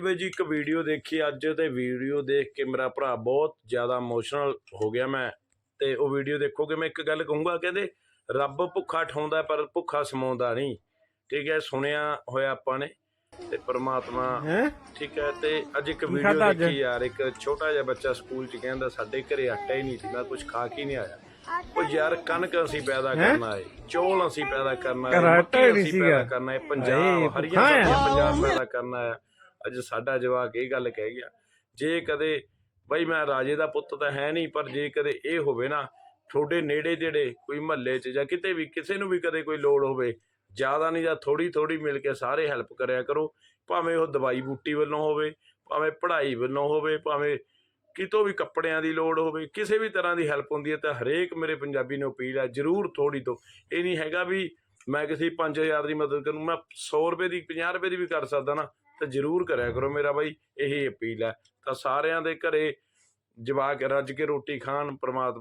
ਬਾਈ ਜੀ ਇੱਕ ਵੀਡੀਓ ਦੇਖੀ ਅੱਜ ਤੇ ਵੀਡੀਓ ਦੇਖ ਕੇ ਮੇਰਾ ਭਰਾ ਬਹੁਤ ਜ਼ਿਆਦਾ ਇਮੋਸ਼ਨਲ ਹੋ ਗਿਆ ਮੈਂ ਤੇ ਉਹ ਵੀਡੀਓ ਦੇਖੋਗੇ ਮੈਂ ਇੱਕ ਗੱਲ ਕਹੂੰਗਾ ਕਹਿੰਦੇ ਰੱਬ ਭੁੱਖਾ ਠਾਉਂਦਾ ਪਰ ਭੁੱਖਾ ਸਮਾਉਂਦਾ ਨਹੀਂ ਠੀਕ ਹੈ ਸੁਣਿਆ ਹੋਇਆ ਆਪਾਂ ਨੇ ਤੇ ਪ੍ਰਮਾਤਮਾ ਠੀਕ ਹੈ ਤੇ ਅੱਜ ਇੱਕ ਵੀਡੀਓ? ਦੇਖੀ ਯਾਰ ਇੱਕ ਛੋਟਾ ਜਿਹਾ ਬੱਚਾ ਸਕੂਲ ਚ ਕਹਿੰਦਾ ਸਾਡੇ ਘਰੇ ਆਟਾ ਹੀ ਨਹੀਂ ਸੀ ਮੈਂ ਕੁਝ ਖਾ ਕੇ ਨਹੀਂ ਆਇਆ ਉਹ ਯਾਰ ਕਣਕ ਅਸੀਂ ਪੈਦਾ? ਕਰਨਾ ਹੈ ਚੌਲ ਅਸੀਂ ਪੈਦਾ ਕਰਨਾ ਹੈ ਆਟਾ ਹੀ ਨਹੀਂ ਅਸੀਂ ਸੀਗਾ। ਪੈਦਾ ਕਰਨਾ ਹੈ ਪੰਜਾਬ ਹਰੀਆਂ। ਸਬਜ਼ੀਆਂ ਪੰਜਾਬ ਪੈਦਾ ਕਰਨਾ ਹੈ ਅੱਜ ਸਾਡਾ ਜਵਾਕ ਇਹ ਗੱਲ ਕਹਿ ਗਿਆ, ਜੇ ਕਦੇ ਬਈ ਮੈਂ ਰਾਜੇ ਦਾ ਪੁੱਤ ਤਾਂ ਹੈ ਨਹੀਂ, ਪਰ ਜੇ ਕਦੇ ਇਹ ਹੋਵੇ ਨਾ, ਤੁਹਾਡੇ ਨੇੜੇ ਜਿਹੜੇ ਕੋਈ ਮਹੱਲੇ 'ਚ ਜਾਂ ਕਿਤੇ ਵੀ, ਕਿਸੇ ਨੂੰ ਵੀ ਕਦੇ ਕੋਈ ਲੋੜ ਹੋਵੇ, ਜ਼ਿਆਦਾ ਨਹੀਂ ਜਾਂ ਥੋੜੀ ਥੋੜੀ ਮਿਲ ਕੇ ਸਾਰੇ ਹੈਲਪ ਕਰਿਆ ਕਰੋ, ਭਾਵੇਂ ਉਹ ਦਵਾਈ ਬੂਟੀ ਵੱਲੋਂ ਹੋਵੇ, ਭਾਵੇਂ ਪੜ੍ਹਾਈ ਵੱਲੋਂ ਹੋਵੇ, ਭਾਵੇਂ ਕਿਤੋਂ ਵੀ ਕੱਪੜਿਆਂ ਦੀ ਲੋੜ ਹੋਵੇ, ਕਿਸੇ ਵੀ ਤਰ੍ਹਾਂ ਦੀ ਹੈਲਪ ਹੁੰਦੀ ਹੈ ਤਾਂ ਹਰੇਕ ਮੇਰੇ ਪੰਜਾਬੀ ਨੂੰ ਅਪੀਲ ਹੈ, ਜਰੂਰ ਥੋੜੀ ਤੋਂ। ਇਹ ਨਹੀਂ ਹੈਗਾ ਵੀ ਮੈਂ ਕਿਸੇ 5000 ਦੀ ਮਦਦ ਕਰੂੰ, ਮੈਂ 100 ਰੁਪਏ ਦੀ 50 ਰੁਪਏ ਦੀ ਵੀ ਕਰ ਸਕਦਾ ਨਾ, ਤਾਂ ਜਰੂਰ ਕਰਿਆ ਕਰੋ ਮੇਰਾ ਬਾਈ, ਇਹੀ ਅਪੀਲ ਹੈ। ਤਾਂ ਸਾਰਿਆਂ ਦੇ ਘਰੇ ਜਵਾਕ ਰੱਜ ਕੇ ਰੋਟੀ ਖਾਣ, ਪ੍ਰਮਾਤਮਾ